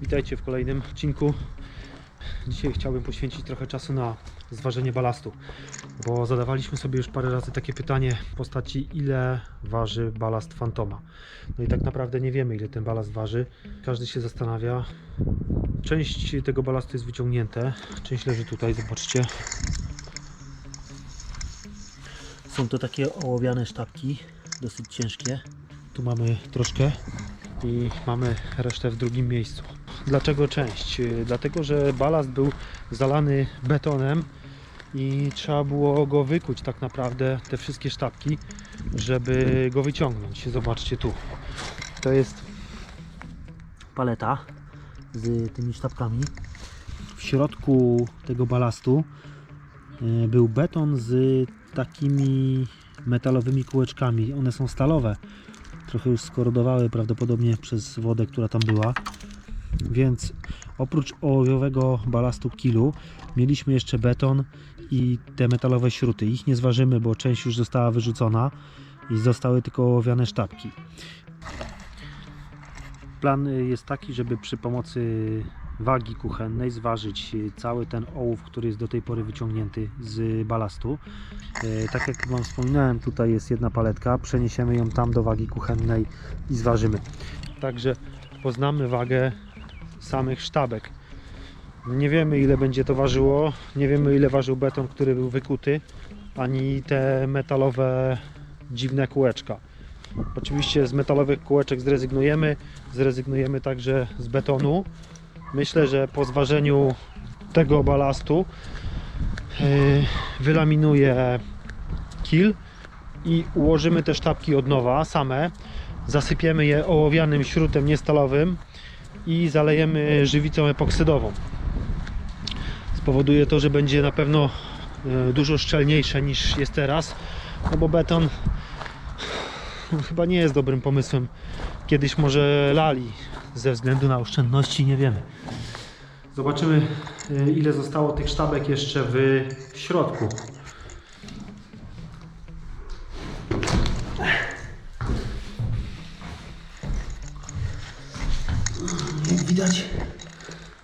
Witajcie w kolejnym odcinku. Dzisiaj chciałbym poświęcić trochę czasu na zważenie balastu, bo zadawaliśmy sobie już parę razy takie pytanie w postaci ile waży balast Fantoma. No i tak naprawdę nie wiemy ile ten balast waży. Każdy się zastanawia. Część tego balastu jest wyciągnięte, część leży tutaj, zobaczcie. Są to takie ołowiane sztabki, dosyć ciężkie. Tu mamy troszkę i mamy resztę w drugim miejscu. Dlaczego część? Yy, Dlatego, że balast był zalany betonem i trzeba było go wykuć tak naprawdę, te wszystkie sztabki, żeby go wyciągnąć. Zobaczcie tu. To jest paleta z tymi sztabkami. W środku tego balastu yy, był beton z takimi metalowymi kółeczkami. One są stalowe. Trochę już skorodowały prawdopodobnie przez wodę, która tam była. Więc oprócz ołowiowego balastu kilu mieliśmy jeszcze beton i te metalowe śruty. Ich nie zważymy, bo część już została wyrzucona i zostały tylko ołowiane sztabki. Plan jest taki, żeby przy pomocy wagi kuchennej zważyć cały ten ołów, który jest do tej pory wyciągnięty z balastu. E, Tak jak Wam wspominałem, tutaj jest jedna paletka, przeniesiemy ją tam do wagi kuchennej i zważymy. Także poznamy wagę samych sztabek. Nie wiemy ile będzie to ważyło, nie wiemy ile ważył beton, który był wykuty, ani te metalowe dziwne kółeczka. Oczywiście z metalowych kółeczek zrezygnujemy, zrezygnujemy także z betonu. Myślę, że po zważeniu tego balastu yy, wylaminuję kil i ułożymy te sztabki od nowa same. Zasypiemy je ołowianym śrutem niestalowym i zalejemy żywicą epoksydową. Spowoduje to, że będzie na pewno e, dużo szczelniejsze niż jest teraz, no bo beton no, chyba nie jest dobrym pomysłem. Kiedyś może lali ze względu na oszczędności, nie wiemy. Zobaczymy e, ile zostało tych sztabek jeszcze w środku. Widać,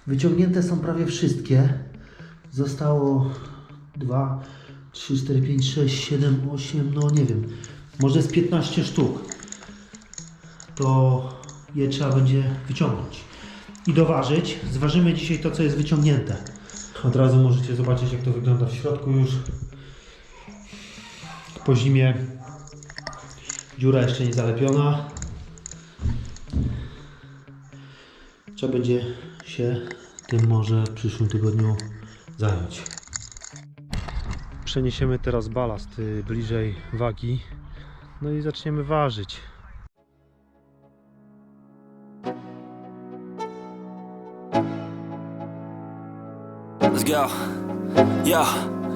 wyciągnięte są prawie wszystkie. Zostało 2, 3, 4, 5, 6, 7, 8, no nie wiem, może z 15 sztuk. To je trzeba będzie wyciągnąć i doważyć. Zważymy dzisiaj to, co jest wyciągnięte. Od razu możecie zobaczyć, jak to wygląda w środku już. Po zimie dziura jeszcze nie zalepiona. Trzeba będzie się tym może w przyszłym tygodniu zająć. Przeniesiemy teraz balast y, bliżej wagi. No i zaczniemy ważyć. Let's go. Yo.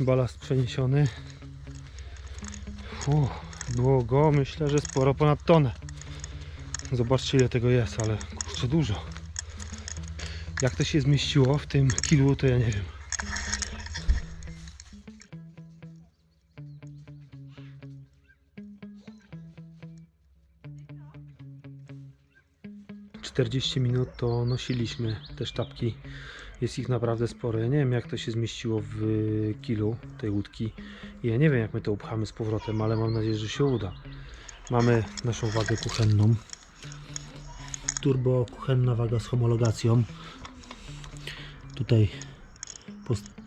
balast przeniesiony. Uff, było go myślę, że sporo ponad tonę. Zobaczcie ile tego jest, ale kurczę dużo. Jak to się zmieściło w tym kilu, to ja nie wiem. 40 minut to nosiliśmy te sztabki. Jest ich naprawdę sporo. Ja nie wiem jak to się zmieściło w kilu tej łódki. Ja nie wiem jak my to upchamy z powrotem, ale mam nadzieję, że się uda. Mamy naszą wagę kuchenną. Turbo kuchenna waga z homologacją. Tutaj,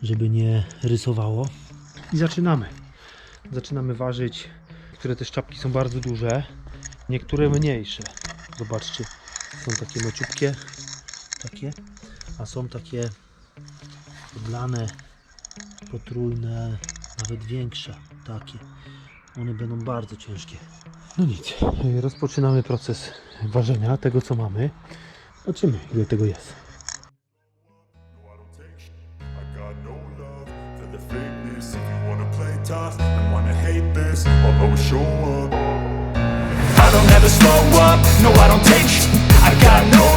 żeby nie rysowało. I zaczynamy. Zaczynamy ważyć. Niektóre te szczapki są bardzo duże, niektóre mniejsze. Zobaczcie, są takie maciupkie, takie, a są takie podlane, potrójne, nawet większe, takie. One będą bardzo ciężkie. No nic, rozpoczynamy proces ważenia tego co mamy. Zobaczymy ile tego jest. I don't ever slow up, no I don't take sh- I got no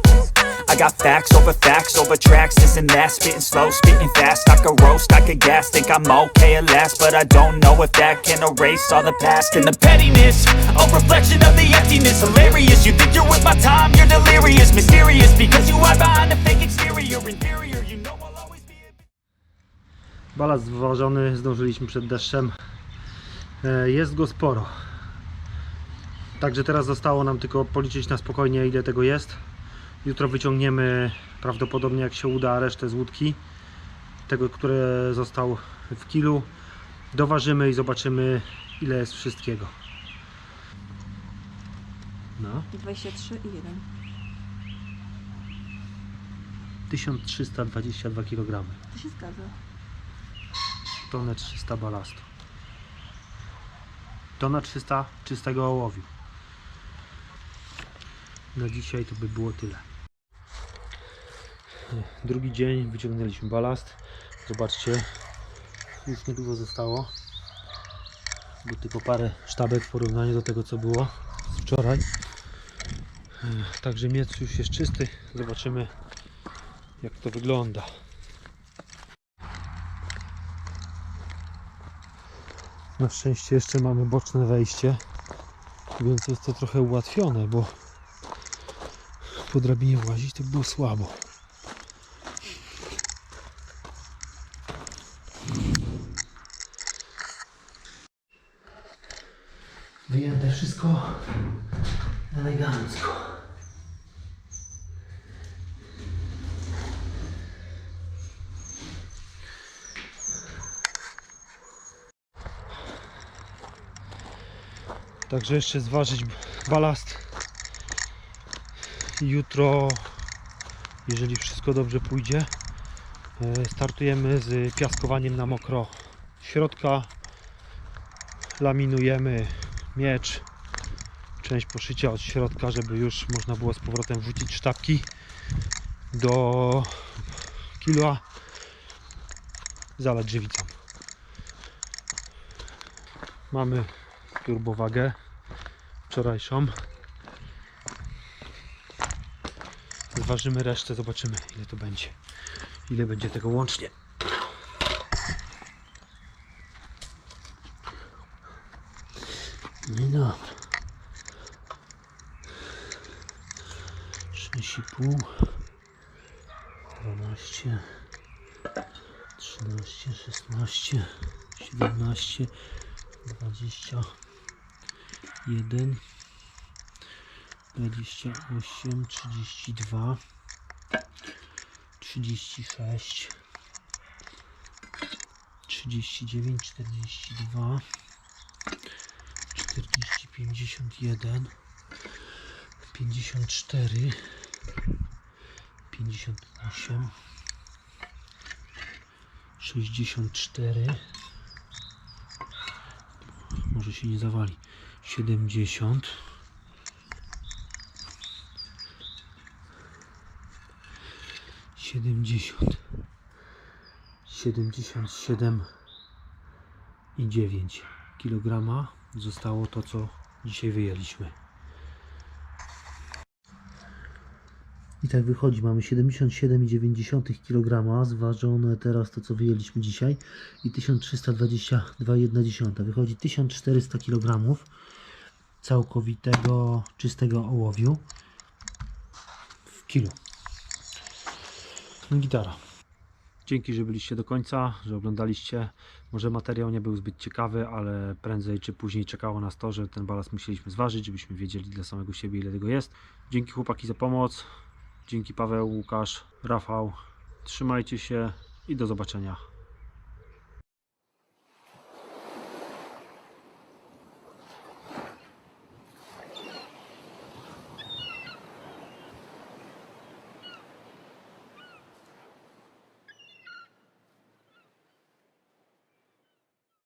I got facts over facts over tracks, this and that. Spitting slow, spitting fast, I could roast, I could gas Think I'm okay at last, but I don't know if that can erase all the past. And the pettiness, a reflection of the emptiness. Hilarious, you think you're worth my time, you're delirious. Mysterious, because you hide behind a fake exterior. Inferior, you know I'll always be Balast wyważony, zdążyliśmy przed deszczem. E, Jest go sporo. Także teraz zostało nam tylko policzyć na spokojnie ile tego jest. Jutro wyciągniemy prawdopodobnie jak się uda resztę z łódki. Tego, które został w kilu. Doważymy i zobaczymy ile jest wszystkiego. No, 23 i 1. 1322 kg. To się zgadza. Tonę 300 balastu. Tona 300 czystego ołowiu. Na dzisiaj to by było tyle. Drugi dzień wyciągnęliśmy balast. Zobaczcie, już niedużo zostało. Bo tylko parę sztabek w porównaniu do tego co było wczoraj. Także miec już jest czysty. Zobaczymy jak to wygląda. Na szczęście jeszcze mamy boczne wejście, więc jest to trochę ułatwione, bo po drabinie włazić to było słabo. Wszystko elegancko. Także jeszcze zważyć balast. Jutro, jeżeli wszystko dobrze pójdzie, e, startujemy z piaskowaniem na mokro. Środka laminujemy miecz, część poszycia od środka, żeby już można było z powrotem wrzucić sztabki do kila, zalać żywicą. Mamy turbowagę wczorajszą. Zważymy resztę, zobaczymy ile to będzie. Ile będzie tego łącznie. No dobra. 6,5 12 13, 16 17 20 1 28 32 36 39 42 40 51 54 58 64 może się nie zawali 70 71 70 77 i 9 kg zostało to co dzisiaj wyjęliśmy i tak wychodzi mamy 77,9 kg zważone teraz to co wyjęliśmy dzisiaj i 1322,1 wychodzi 1400 kg całkowitego czystego ołowiu w kilo gitara. Dzięki, że byliście do końca, że oglądaliście. Może materiał nie był zbyt ciekawy, ale prędzej czy później czekało nas to, że ten balast musieliśmy zważyć, żebyśmy wiedzieli dla samego siebie ile tego jest. Dzięki chłopaki za pomoc. Dzięki Paweł, Łukasz, Rafał. Trzymajcie się i do zobaczenia.